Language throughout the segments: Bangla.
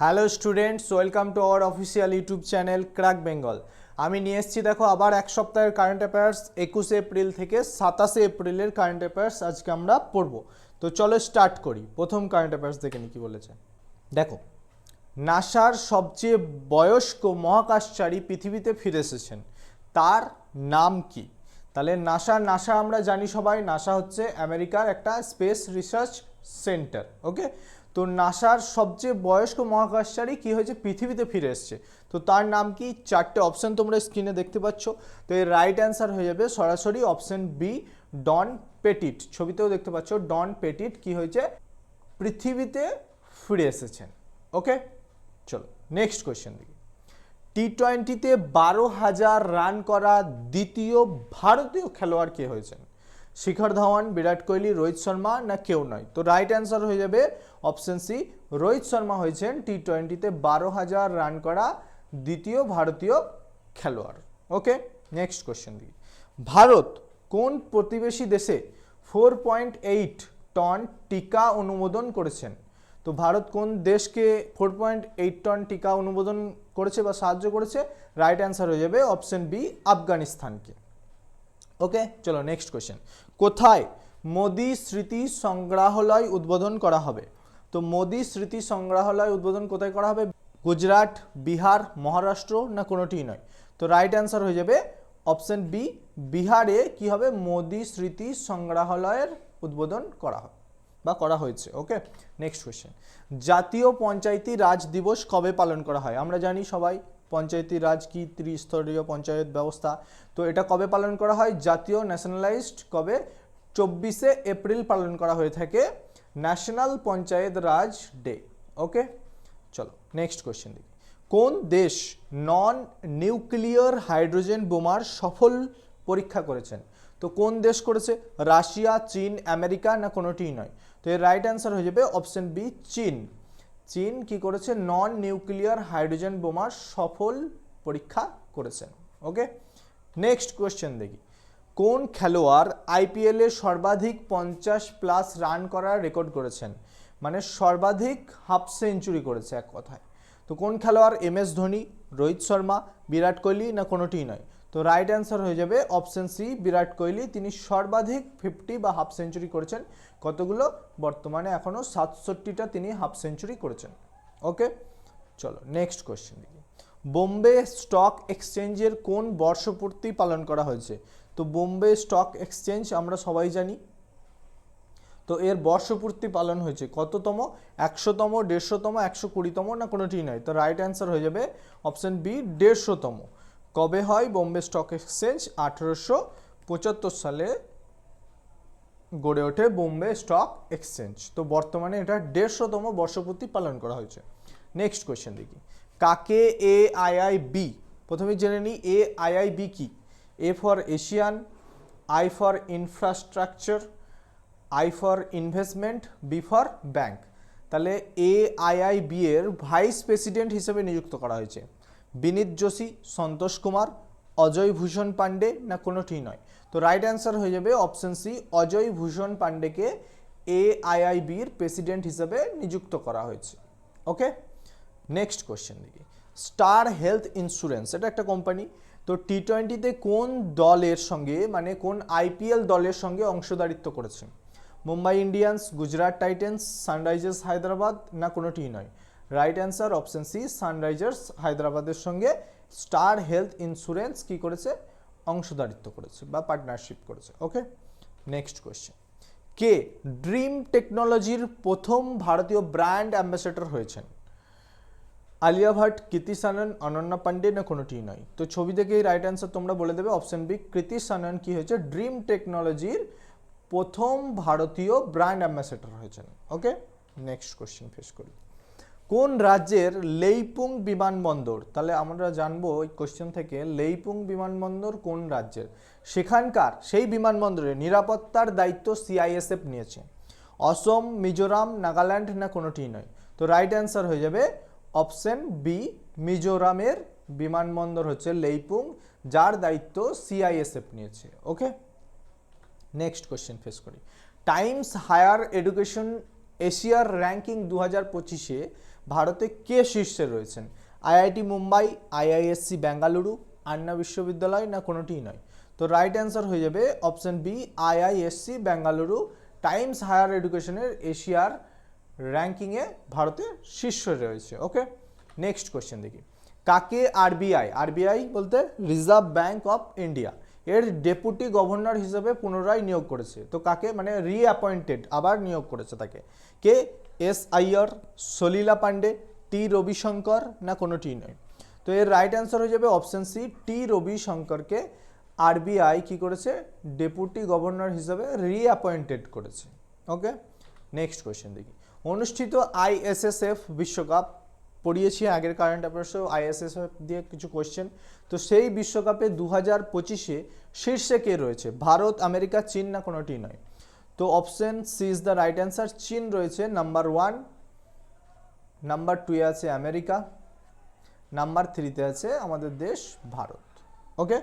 Hello students welcome to our official YouTube channel crack Bengal আমি নিয়ে এসেছি, দেখো, আবার এক সপ্তাহের কারেন্ট অ্যাফেয়ার্স একুশে এপ্রিল থেকে সাতাশে এপ্রিলের কারেন্ট অ্যাফেয়ার্স আজকে আমরা পড়ব। তো চলো স্টার্ট করি। প্রথম কারেন্ট অ্যাফেয়ার্স দেখে নি, কি বলেছে? দেখো, নাসার সবচেয়ে বয়স্ক মহাকাশচারী পৃথিবীতে ফিরে এসেছেন। তার নাম কি? তাহলে নাসা নাসা আমরা জানি সবাই। নাসা হচ্ছে আমেরিকার একটা স্পেস রিসার্চ সেন্টার ওকে তো নাসার সবচেয়ে বয়স্ক মহাকাশচারী কি হয়েছে? পৃথিবীতে ফিরে এসছে। তো তার নাম কি? চারটে অপশান তোমরা স্ক্রিনে দেখতে পাচ্ছ। তো এর রাইট অ্যান্সার হয়ে যাবে সরাসরি অপশান বি ডন পেটিট ছবিতেও দেখতে পাচ্ছ ডন পেটিট কি হয়েছে? পৃথিবীতে ফিরে এসেছেন। ওকে? চলো নেক্সট কোয়েশ্চেন দেখি। টি টোয়েন্টিতে বারো হাজার রান করা দ্বিতীয় ভারতীয় খেলোয়াড় কে হয়েছেন? শিখর ধাওয়ান, বিরাট কোহলি, রোহিত শর্মা, না কেউ নয়। তো রাইট অ্যান্সার হয়ে যাবে অপশন সি রোহিত শর্মা হয়েছেন টি টোয়েন্টিতে বারো হাজার রান করা দ্বিতীয় ভারতীয় খেলোয়াড়। ওকে নেক্সট কোয়েশ্চেন দিই ভারত কোন প্রতিবেশী দেশে ফোর পয়েন্ট এইট টন টিকা অনুমোদন করেছেন? তো ভারত কোন দেশকে ফোর পয়েন্ট এইট টন টিকা অনুমোদন করেছে বা সাহায্য করেছে? রাইট অ্যান্সার হয়ে যাবে অপশন বি আফগানিস্তানকে। ওকে চলো নেক্সট কোয়েশ্চেন কোথায় মোদি স্মৃতি সংগ্রহালয় উদ্বোধন করা হবে? তো মোদি স্মৃতি সংগ্রহালয় উদ্বোধন কোথায় করা হবে? গুজরাট, বিহার, মহারাষ্ট্র না কোনোটিই নয়? তো রাইট অ্যান্সার হয়ে যাবে অপশন বি বিহারে কি হবে? মোদি স্মৃতি সংগ্রহালয়ের উদ্বোধন করা হবে বা করা হয়েছে ওকে নেক্সট কোয়েশ্চেন জাতীয় পঞ্চায়েতি রাজ দিবস কবে পালন করা হয়? আমরা জানি সবাই পঞ্চায়েতি রাজ কি ত্রিস্তরীয় পঞ্চায়েত ব্যবস্থা? তো এটা কবে পালন করা হয়? জাতীয় ন্যাশনালাইজড কবে? চব্বিশে এপ্রিল পালন করা হয়ে থাকে national panchayat raj day okay চলো নেক্সট কোয়েশ্চেন দেখি। কোন দেশ নন নিউক্লিয়ার হাইড্রোজেন বোমার সফল পরীক্ষা করেছেন? তো কোন দেশ করেছে? রাশিয়া, চীন, আমেরিকা না কোনোটিই নয়? তো এর রাইট অ্যান্সার হয়ে যাবে অপশন বি চীন। চীন কি করেছে? নন নিউক্লিয়ার হাইড্রোজেন বোমার সফল পরীক্ষা করেছেন। ওকে নেক্সট কোয়েশ্চেন দেখি। কোন খেলোয়াড় আইপিএলে সর্বাধিক পঞ্চাশ প্লাস রান করার রেকর্ড করেছেন? মানে সর্বাধিক হাফ সেঞ্চুরি করেছে এক কথায়। তো কোন খেলোয়াড় এম এস ধোনি, রোহিত শর্মা, বিরাট কোহলি না কোনোটিই নয়? তো রাইট অ্যান্সার হয়ে যাবে অপশন সি বিরাট কোহলি। তিনি সর্বাধিক ফিফটি বা হাফ সেঞ্চুরি করেছেন। কতগুলো? বর্তমানে এখনও সাতষট্টিটা তিনি হাফ সেঞ্চুরি করেছেন। ওকে চলো নেক্সট কোয়েশ্চেন দেখি। বোম্বে স্টক এক্সচেঞ্জের কোন বর্ষপূর্তি পালন করা হয়েছে? তো বোম্বে স্টক এক্সচেঞ্জ আমরা সবাই জানি। তো এর বর্ষপূর্তি পালন হয়েছে কততম? একশোতম, দেড়শোতম, একশো কুড়িতম না কোনোটিই নয় তো রাইট অ্যান্সার হয়ে যাবে অপশন বি দেড়শোতম। কবে হয় বোম্বে স্টক এক্সচেঞ্জ? আঠেরোশো পঁচাত্তর সালে গড়ে ওঠে বোম্বে স্টক এক্সচেঞ্জ। তো বর্তমানে এটা দেড়শোতম বর্ষপূর্তি পালন করা হয়েছে। নেক্সট কোয়েশ্চেন দেখি। কাকে এ আই আই বি প্রথমে জেনে নিই এ আই আই বি কি? A for Asian I for infrastructure I for investment B for bank তাহলে এ আই আই বি এর ভাইস প্রেসিডেন্ট হিসেবে নিযুক্ত করা হয়েছে। বিনীত যোশী, সন্তোষ কুমার, অজয় ভূষণ পান্ডে না কোনোটি নয়। তো রাইট অ্যান্সার হয়ে যাবে অপশন সি অজয় ভূষণ পান্ডেকে এ আই আই প্রেসিডেন্ট হিসেবে নিযুক্ত করা হয়েছে। ওকে নেক্সট কোশ্চেন দেখি। স্টার হেলথ ইন্স্যুরেন্স এটা একটা কোম্পানি তো টি টোয়েন্টিতে কোন দলের সঙ্গে মানে কোন আইপিএল দলের সঙ্গে অংশদারিত্ব করেছে? Mumbai Indians Gujarat Titans Sunrisers Hyderabad না কোনোটিই নয়। Right answer option C Sunrisers হায়দ্রাবাদের সঙ্গে স্টার হেলথ ইন্স্যুরেন্স কি করেছে? অংশদারিত্ব করেছে বা পার্টনারশিপ করেছে ওকে নেক্সট কোয়েশ্চেন কে ড্রিম টেকনোলজির প্রথম ভারতীয় ব্র্যান্ড অ্যাম্বাসেডর হয়েছেন। আলিয়া ভাট কৃতি সানন, অনন্যা পান্ডে না কোনোটিই নয়? তো ছবি দেখেই রাইট অ্যান্সার তোমরা বলে দেবে অপশন বি কৃতি সানন কি হয়েছে? ড্রিম টেকনোলজির প্রথম ভারতীয় ব্র্যান্ড অ্যাম্বাসেডর হয়েছেন ওকে নেক্সট কোশ্চেন ফেস করি। কোন রাজ্যের লেইপুং বিমানবন্দর? তাহলে আমরা জানব ওই কোশ্চেন থেকে লেইপুং বিমানবন্দর কোন রাজ্যের? সেখানকার সেই বিমানবন্দরে নিরাপত্তার দায়িত্ব সিআইএসএফ নিয়েছে। অসম, মিজোরাম, নাগাল্যান্ড না কোনোটিই নয়? তো রাইট অ্যান্সার হয়ে যাবে অপশন বি মিজোরামের বিমানবন্দর হচ্ছে লেইপুং, যার দায়িত্ব সিআইএসএফ নিয়েছে। ওকে নেক্সট কোশ্চেন ফেস করি। টাইমস হায়ার এডুকেশন এশিয়ার র্যাঙ্কিং দু হাজার পঁচিশে ভারতে কে শীর্ষে রয়েছেন? আইআইটি মুম্বাই, আইআইএসসি বেঙ্গালুরু, আন্না বিশ্ববিদ্যালয় না কোনোটিই নয়? তো রাইট অ্যান্সার হয়ে যাবে option B IISc Bengaluru, Times Higher এডুকেশনের এশিয়ার র্যাঙ্কিংয়ে ভারতে শীর্ষে রয়েছে। ওকে নেক্সট কোয়েশ্চেন দেখি। কাকে আরবিআই আরবিআই বলতে রিজার্ভ ব্যাংক অফ ইন্ডিয়া এর ডেপুটি গভর্নর হিসেবে পুনরায় নিয়োগ করেছে। তো কাকে? মানে রিঅ্যাপয়েন্টেড আবার নিয়োগ করেছে তাকে। কে? এস আইয়ার সলিলা পান্ডে টি রবিশঙ্কর না কোনোটি নয়। তো এর রাইট অ্যান্সার হয়ে যাবে অপশন সি টি রবিশঙ্করকে আরবিআই কি করেছে? ডেপুটি গভর্নর হিসেবে রিঅ্যাপয়েন্টেড করেছে। ওকে নেক্সট কোয়েশ্চেন দেখি। অনুষ্ঠিত আইএসএসএফ বিশ্বকাপ পড়িয়েছি, আগের কারেন্ট অ্যাফেয়ার্সেও আইএসএসএফ দিয়ে কিছু কোয়েশ্চেন তো সেই বিশ্বকাপে দু হাজার পঁচিশে শীর্ষে কে রয়েছে? ভারত, আমেরিকা, চীন না কোনোটি নয়? তো option C is the right answer চীন রয়েছে নাম্বার ওয়ান নাম্বার টুয়ে আছে আমেরিকা নাম্বার থ্রিতে আছে আমাদের দেশ ভারত। ওকে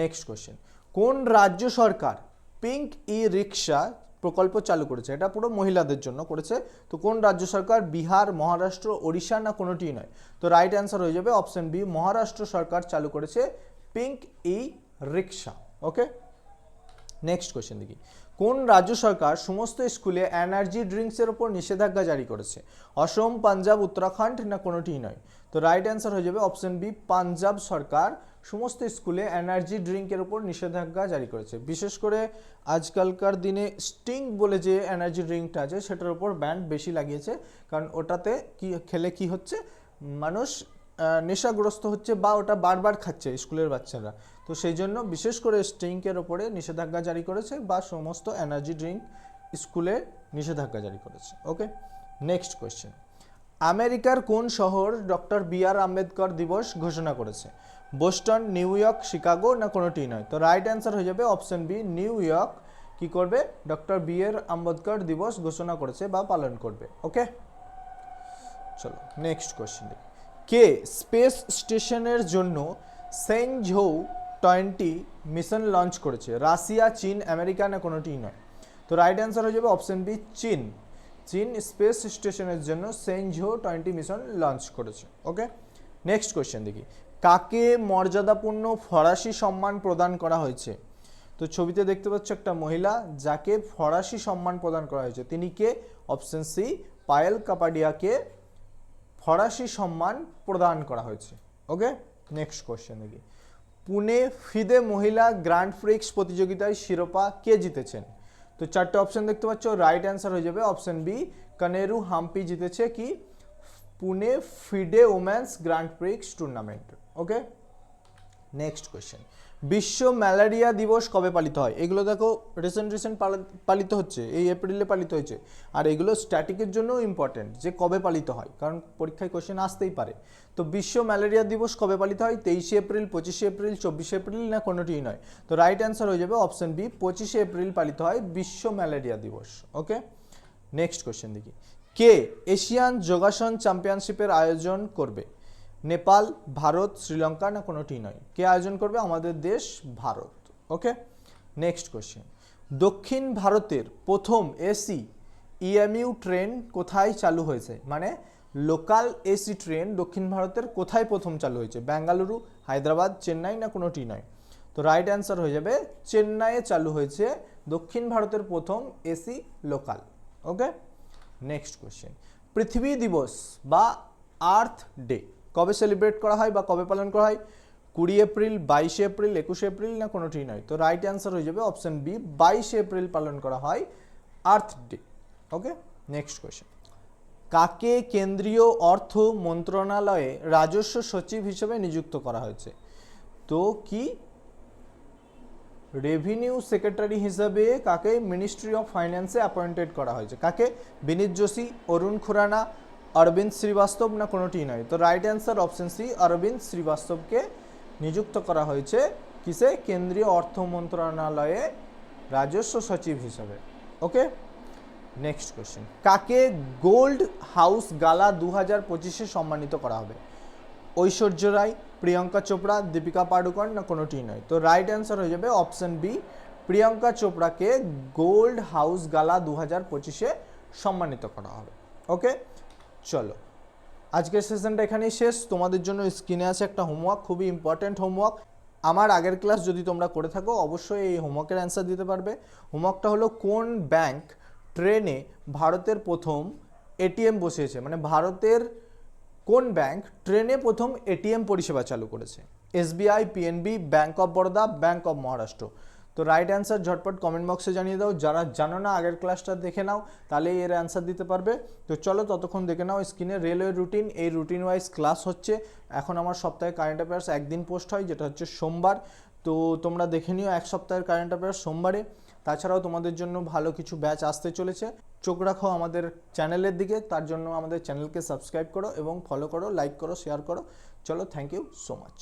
নেক্সট কোশ্চেন কোন রাজ্য সরকার পিঙ্ক ই রিক্সা প্রকল্প চালু করেছে। এটা পুরো মহিলাদের জন্য করেছে। তো কোন রাজ্য সরকার? বিহার, মহারাষ্ট্র, ওড়িশা না কোনোটিই নয়? তো রাইট অ্যান্সার হয়ে যাবে অপশন বি মহারাষ্ট্র সরকার চালু করেছে pink E rickshaw okay next question দেখি। কোন রাজ্য সরকার সমস্ত স্কুলে এনার্জি ড্রিঙ্কসের ওপর নিষেধাজ্ঞা জারি করেছে? অসম, পাঞ্জাব, উত্তরাখণ্ড না কোনোটিই নয়? তো রাইট অ্যান্সার হয়ে যাবে অপশন বি পাঞ্জাব সরকার সমস্ত স্কুলে এনার্জি ড্রিঙ্কের ওপর নিষেধাজ্ঞা জারি করেছে। বিশেষ করে আজকালকার দিনে স্টিং বলে যে এনার্জি ড্রিঙ্কটা আছে, সেটার উপর ব্যান্ড বেশি লাগিয়েছে। কারণ ওটাতে কি, খেলে কি হচ্ছে? মানুষ নেশাগ্রস্ত হচ্ছে বা ওটা বারবার খাচ্ছে স্কুলের বাচ্চারা। তো সেই জন্য বিশেষ করে স্ট্রিঙ্কের ওপরে নিষেধাজ্ঞা জারি করেছে বা সমস্ত এনার্জি ড্রিঙ্ক স্কুলে নিষেধাজ্ঞা জারি করেছে। Okay, next question. আমেরিকার কোন শহর ডক্টর বি আর আম্বেদকর দিবস ঘোষণা করেছে? বোস্টন, নিউ ইয়র্ক, শিকাগো না কোনোটি নয়। তো রাইট অ্যান্সার হয়ে যাবে অপশন বি নিউ ইয়র্ক। কি করবে? ডক্টর বি আর আম্বেদকর দিবস ঘোষণা করেছে বা পালন করবে। ওকে চলো নেক্সট কোয়েশ্চেন কে স্পেস স্টেশনের জন্য সেনঝৌ টোয়েন্টি মিশন লঞ্চ করেছে? রাশিয়া, চীন, আমেরিকা না কোনোটিই নয়? তো রাইট অ্যান্সার হয়ে যাবে অপশন বি চীন। চীন স্পেস স্টেশনের জন্য সেনঝৌ টোয়েন্টি মিশন লঞ্চ করেছে। ওকে নেক্সট কোয়েশ্চেন দেখি। কাকে মর্যাদাপূর্ণ ফরাসি সম্মান প্রদান করা হয়েছে? তো ছবিতে দেখতে পাচ্ছ একটা মহিলা যাকে ফরাসি সম্মান প্রদান করা হয়েছে। তিনি কে? অপশন সি, পায়েল কাপাডিয়াকে ফরাসি সম্মান প্রদান করা হয়েছে। ওকে? নেক্সট কোয়েশ্চেন দেখি। পুনে ফিদে মহিলা গ্র্যান্ড ফ্রিক্স প্রতিযোগিতায় শিরোপা কে জিতেছেন? তো চারটে অপশন দেখতে পাচ্ছ রাইট অ্যান্সার হয়ে যাবে। অপশন বি, কানেরু হাম্পি জিতেছে কি? Pune FIDE women's grand prix tournament okay next question বিশ্ব ম্যালেরিয়া দিবস কবে পালিত হয়? এগুলো দেখো রিসেন্ট রিসেন্ট পালিত হচ্ছে। এই এপ্রিলে পালিত হয়েছে। আর এগুলো স্ট্যাটিকের জন্যও ইম্পর্টেন্ট যে কবে পালিত হয়, কারণ পরীক্ষায় কোশ্চেন আসতেই পারে। তো বিশ্ব ম্যালেরিয়া দিবস কবে পালিত হয়? তেইশে এপ্রিল পঁচিশে এপ্রিল চব্বিশে এপ্রিল না কোনোটিই নয়? তো রাইট অ্যান্সার হয়ে যাবে অপশন বি পঁচিশে এপ্রিল পালিত হয় বিশ্ব ম্যালেরিয়া দিবস। ওকে নেক্সট কোশ্চেন দেখি। কে এশিয়ান যোগাসন চ্যাম্পিয়নশিপের আয়োজন করবে? নেপাল, ভারত, শ্রীলঙ্কা না কোনোটি নয়। কে আয়োজন করবে? আমাদের দেশ, ভারত। ওকে? নেক্সট কোশ্চেন দক্ষিণ ভারতের প্রথম এসি ইএমইউ ট্রেন কোথায় চালু হয়েছে? মানে লোকাল এসি ট্রেন দক্ষিণ ভারতের কোথায় প্রথম চালু হয়েছে? বেঙ্গালুরু হায়দ্রাবাদ, চেন্নাই না কোনোটি নয়? তো রাইট অ্যান্সার হয়ে যাবে, চেন্নাইয়ে চালু হয়েছে দক্ষিণ ভারতের প্রথম AC local okay? Next question পৃথিবী দিবস বা আর্থ ডে কবে সেলিব্রেট করা হয় বা কবে পালন করা হয়? কুড়ি এপ্রিল, বাইশে এপ্রিল, একুশে এপ্রিল না কোনোটি নয় তো রাইট অ্যান্সার হয়ে যাবে অপশন বি বাইশে এপ্রিল পালন করা হয় earth day okay next question কাকে কেন্দ্রীয় অর্থ মন্ত্রণালয়ে রাজস্ব সচিব হিসেবে নিযুক্ত করা হয়েছে? তো কি? রেভিনিউ সেক্রেটারি হিসাবে কাকে মিনিস্ট্রি অফ ফাইন্যান্সে অ্যাপয়েন্টেড করা হয়েছে? কাকে? বিনীত যোশী, অরুণ খুরানা অরবিন্দ শ্রীবাস্তব না কোনোটি নয় তো right answer option C Arvind শ্রীবাস্তবকে নিযুক্ত করা হয়েছে কিসে? কেন্দ্রীয় অর্থ মন্ত্রণালয়ে রাজস্ব সচিব হিসাবে। ওকে নেক্সট কোশ্চেন কাকে গোল্ড হাউস গালা দু হাজার পঁচিশে সম্মানিত করা হবে? ঐশ্বর্য রায়, প্রিয়ঙ্কা চোপড়া, দীপিকা পাডুকোন না কোনোটি নয় তো রাইট অ্যান্সার হয়ে যাবে অপশন বি প্রিয়ঙ্কা চোপড়াকে গোল্ড হাউস গালা দু হাজার পঁচিশে সম্মানিত করা হবে। ওকে চলো। আজকের সেশনটা এখানেই শেষ। তোমাদের জন্য স্ক্রিনে আছে একটা হোমওয়ার্ক খুবই ইম্পর্ট্যান্ট হোমওয়ার্ক আমার আগের ক্লাস যদি তোমরা করে থাকো, অবশ্যই এই হোমওয়ার্কের অ্যান্সার দিতে পারবে। হোমওয়ার্কটা হলো কোন ব্যাংক ট্রেনে ভারতের প্রথম এটিএম বসিয়েছে? মানে ভারতের কোন ব্যাংক ট্রেনে প্রথম এটিএম পরিষেবা চালু করেছে? SBI PNB bank of Baroda bank of Maharashtra তো রাইট অ্যান্সার ঝটপট কমেন্ট বক্সে জানিয়ে দাও। যারা জানো না আগের ক্লাসটা দেখে নাও, তাহলেই এর অ্যান্সার দিতে পারবে। তো চলো ততক্ষণ দেখে নাও স্ক্রিনে রেলওয়ে রুটিন এই রুটিন ওয়াইজ ক্লাস হচ্ছে। এখন আমার সপ্তাহে কারেন্ট অ্যাফেয়ার্স একদিন পোস্ট হয়, যেটা হচ্ছে সোমবার। তো তোমরা দেখে নিও এক সপ্তাহের কারেন্ট অ্যাফেয়ার্স সোমবারে। তাছাড়াও তোমাদের জন্য ভালো কিছু ব্যাচ আসতে চলেছে। চোখ রাখো আমাদের চ্যানেলের দিকে। তার জন্য আমাদের চ্যানেলকে সাবস্ক্রাইব করো এবং ফলো করো লাইক করো শেয়ার করো। চলো থ্যাংক ইউ সো মাচ